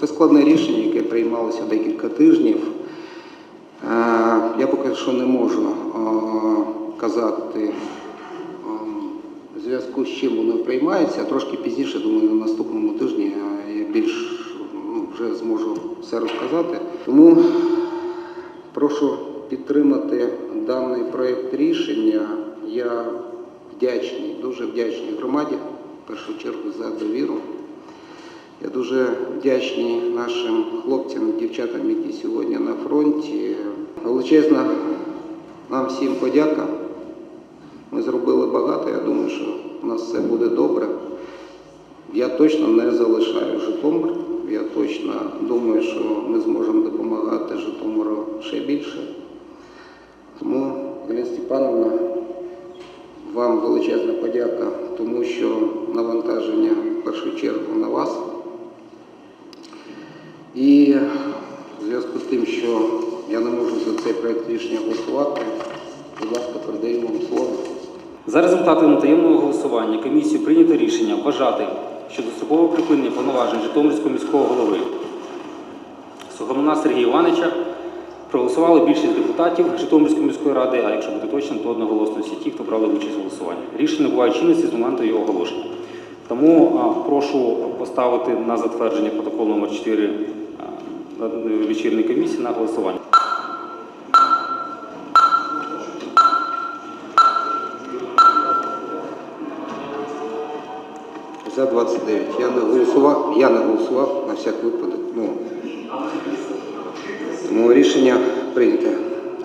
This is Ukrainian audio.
Це складне рішення, яке приймалося декілька тижнів. Е, Я поки що не можу е, казати е, в зв'язку з чим воно приймається. Трошки пізніше, думаю, на наступному тижні я більш ну, вже зможу все розказати. Тому прошу підтримати даний проєкт рішення. Я вдячний, дуже вдячний громаді, в першу чергу, за довіру. Я дуже вдячний нашим хлопцям дівчатам, які сьогодні на фронті. Величезна нам всім подяка. Ми зробили багато. Я думаю, що у нас все буде добре. Я точно не залишаю Житомир. Я точно думаю, що ми зможемо допомагати Житомиру ще більше. Тому, Галина Степановна, вам величезна подяка, тому що навантаження в першу чергу на вас. І в зв'язку з тим, що я не можу за цей проект рішення голосувати, будь ласка, передаю вам слово. За результатами таємного голосування комісію прийнято рішення вважати щодо строкового припинення повноважень Житомирського міського голови Сухомлина Сергія Івановича проголосували більшість депутатів Житомирської міської ради, а якщо бути точним, то одноголосно всі ті, хто брали участь в голосуванні. Рішення набуває чинності з моменту його оголошення. Тому прошу поставити на затвердження протокол номер 4 а, на- комісії на голосування. За 29. Я не голосував, я не голосував на всяк випадок. Ну, тому рішення прийнято.